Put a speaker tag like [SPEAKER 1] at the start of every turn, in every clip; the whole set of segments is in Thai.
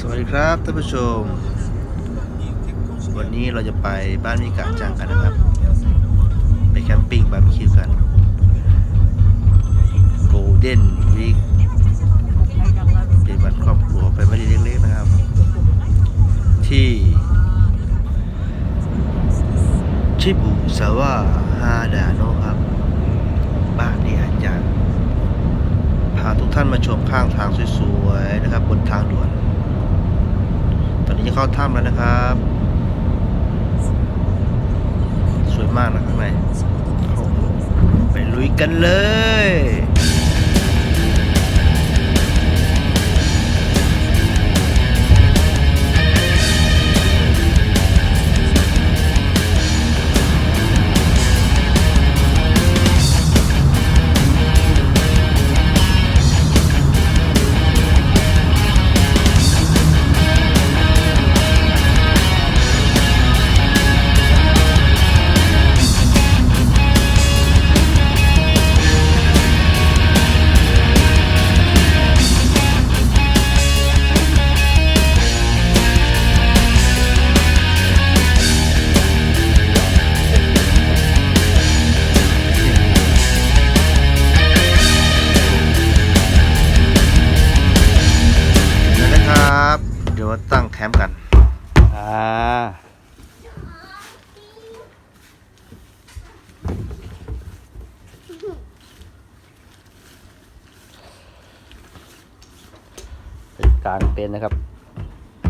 [SPEAKER 1] สวัสดีครับท่านผู้ชม วันนี้เราจะไปบ้านมิกาจังกันนะครับ ไปแคมปิ้งบาร์บีคิวกันโกลเด้นวีคเป็นวันครอบครัวไปไม่ได้เล็กๆนะครับ ที่ชิบุซาวะฮาดาโนะครับ บ้านที่อาจารย์พาทุกท่านมาชมข้างทางสวยๆนะครับบนทางด่วน นี้จะเข้าถ้ำแล้วนะครับ สวยมากนะข้างในไปลุยกันเลย ดี๋ยวมาตั้งแคมป์กัน อ่า ไปกลางเต็นท์นะครับ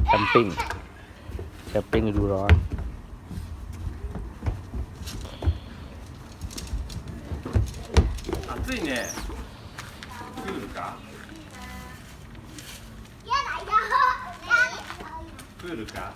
[SPEAKER 1] แคมปิ้ง แคมปิ้งฤดูร้อน
[SPEAKER 2] 暑いねクールか プールか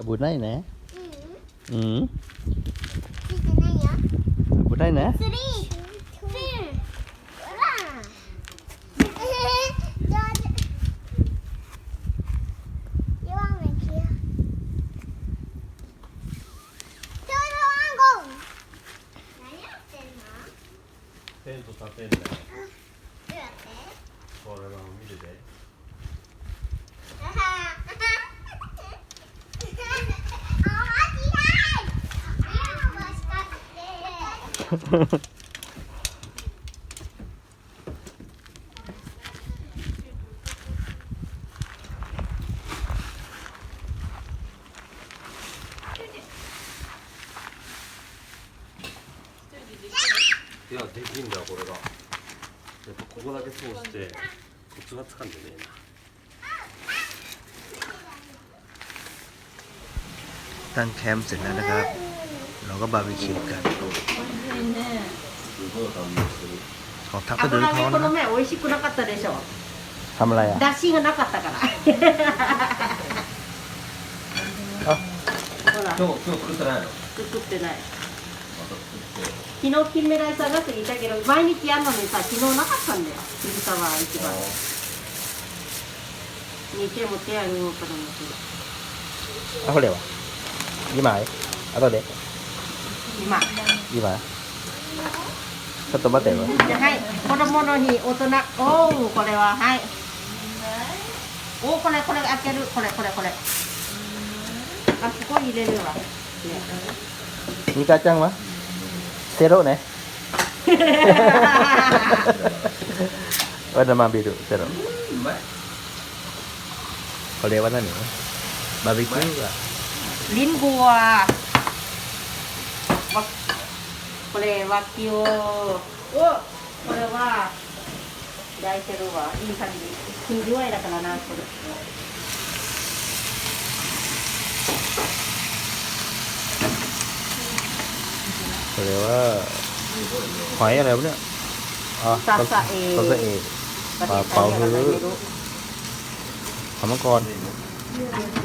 [SPEAKER 1] Abunay ne? Hmm. Abunay ne? い
[SPEAKER 2] やできんだよこれがやっぱここだけ通してコツがつかんでねえな
[SPEAKER 1] ตั้งแคมป์เสร็จแล้วนะครับ เราก็บาร์บีคิวกัน ของทักก็เดินท้อน
[SPEAKER 3] 油揚げこの
[SPEAKER 1] นะ
[SPEAKER 3] 前美味しくなかったでしょ
[SPEAKER 1] ทำอะไรอ่ะ
[SPEAKER 3] 出汁がなかったから
[SPEAKER 1] あ
[SPEAKER 3] ほら
[SPEAKER 2] 今日今日作ってないの
[SPEAKER 3] 作ってない昨日金目鯛さんがいたけど毎日やるのにさ昨日なかったんだよ水沢一番に手も手あげようかと思って
[SPEAKER 1] あこれは2枚後で
[SPEAKER 3] 今
[SPEAKER 1] 2枚ちょっと待ってよ
[SPEAKER 3] じゃあはい子供の日大人おおこれははいおおこれこれ開けるこれこれこれあそこに入れるわ、ね
[SPEAKER 1] ミカちゃんはゼロねわだまビルゼロこれは何バーベキューが
[SPEAKER 3] リンゴは わこれはきをおこれは焼いてるわいい感じ金具合だからなこれ
[SPEAKER 1] これはหอยอะไรวะเนี่ยอ๋อ
[SPEAKER 3] ซาซาเอ
[SPEAKER 1] ซาซาเอ
[SPEAKER 3] ประเทศไทยเรียกอะไรไม่รู้
[SPEAKER 1] หอยมังกร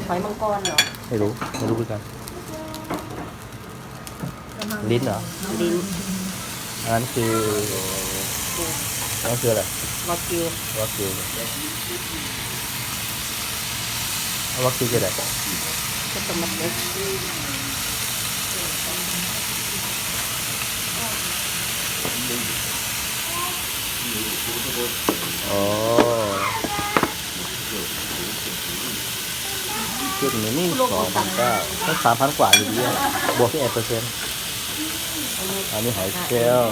[SPEAKER 3] หอยมังกรเหรอ
[SPEAKER 1] ไม่รู้ ไม่รู้เหมือนกัน ลิ้นเหรอ
[SPEAKER 3] ลิ้น
[SPEAKER 1] อันนั้นคืออันนั้นคืออะไร
[SPEAKER 3] วากิว
[SPEAKER 1] วากิววากิวคืออะไร
[SPEAKER 3] ก็จะมาเล็ก
[SPEAKER 1] อ๋อจุดนี้นี่สองพันเก้าก็สามพันกว่าอยู่ดีอะบวกที่เอ็ดเปอร์เซ็นต์
[SPEAKER 3] อันนี้
[SPEAKER 1] อันนี้หอยเชลล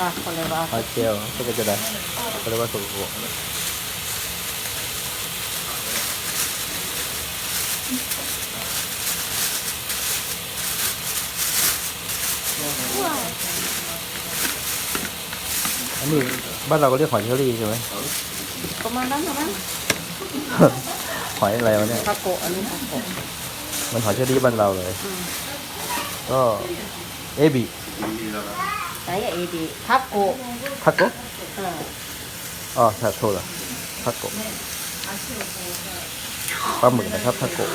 [SPEAKER 3] อะคนเลยว่า
[SPEAKER 1] หอยเชลลก็จะได้ก็เรียกว่าสุกหัวอันนี้บ้านเราก็เรียกหอยเชอรี่ใช่ไหม
[SPEAKER 3] ประมาณนั้นประมาณ
[SPEAKER 1] หอยอะไรวะเนี่ย
[SPEAKER 3] ทาโกะอันนี้ทาโกะ
[SPEAKER 1] มันหอยเชอรี่บ้านเราเลย
[SPEAKER 3] อืม
[SPEAKER 1] ก็ เอบิ
[SPEAKER 3] ไหนอะเอดีทาโกะ
[SPEAKER 1] ทักโกะ
[SPEAKER 3] เออ
[SPEAKER 1] อ๋อใช่โทษละทักโกะปลาหมึกนะครับทักโกะ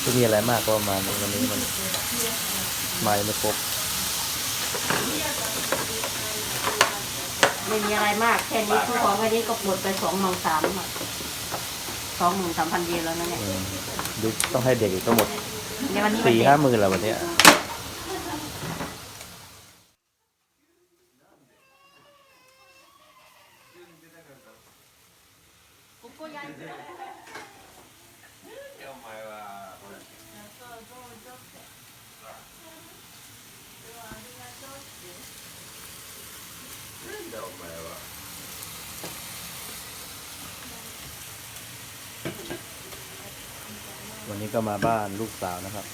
[SPEAKER 1] ไม่มีอะไรมากก็ประมาณนี้วันนี้มันมายังไม่ครบ
[SPEAKER 3] ไม่มีอะไรมากแค่นี้ทุกของแค่นี้ก็หมดไปสองหมื่นสามอะสองหมื่นสามพันเยนแล้วนะเนี่ย
[SPEAKER 1] อืมดูต้องให้เด็กอีกก็หมด
[SPEAKER 3] ในวันนี้
[SPEAKER 1] สี่
[SPEAKER 3] มัน
[SPEAKER 1] ห้า
[SPEAKER 3] เด็ก
[SPEAKER 1] หมื่นแล้ววันเนี้ย วันนี้ก็มาบ้านลูกสาวนะครับ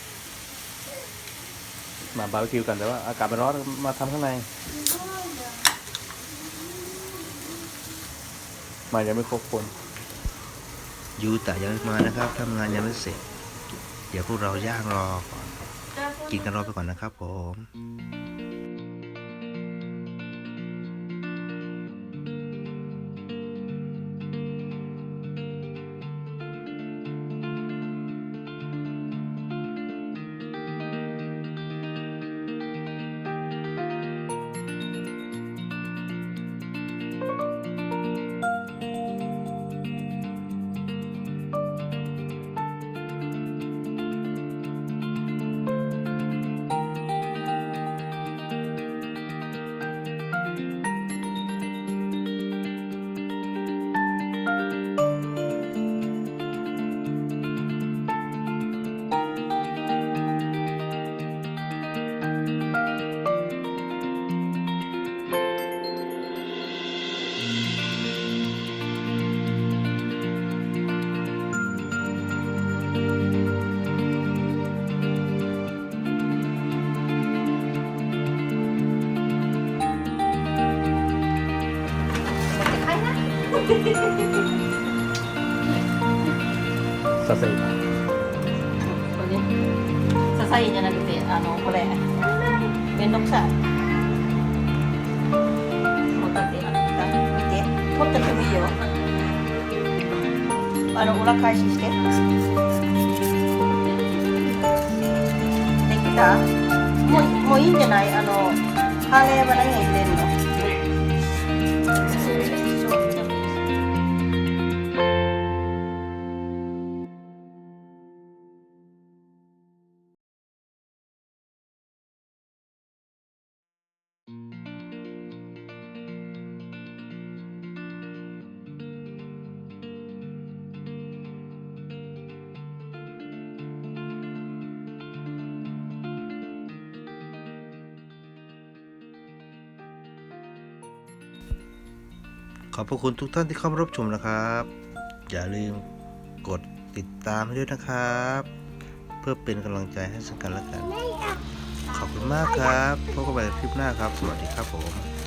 [SPEAKER 1] มาบาร์บีคิวกันแต่ว่า อากาศมันร้อนมาทำข้างในมายังไม่ครบคนยูแต่ยังไม่มานะครับทำงานยังไม่เสร็จ เดี๋ยวพวกเราย่างรอก่อนกินกันรอไปก่อนนะครับผม
[SPEAKER 3] หม サ
[SPEAKER 1] サインこ
[SPEAKER 3] こでササイじゃなくてあのこれ。めんどくさい。ホってて。もいいよ。あの裏返しして。できた？もうもういいんじゃない？あのカーレーバ何が入れるの？
[SPEAKER 1] ขอบพระคุณทุกท่านที่เข้ามารับชมนะครับ อย่าลืมกดติดตามให้ด้วยนะครับ เพื่อเป็นกำลังใจให้สังกันและกัน ขอบคุณมากครับพบกันใหม่ในคลิปหน้าครับ สวัสดีครับผม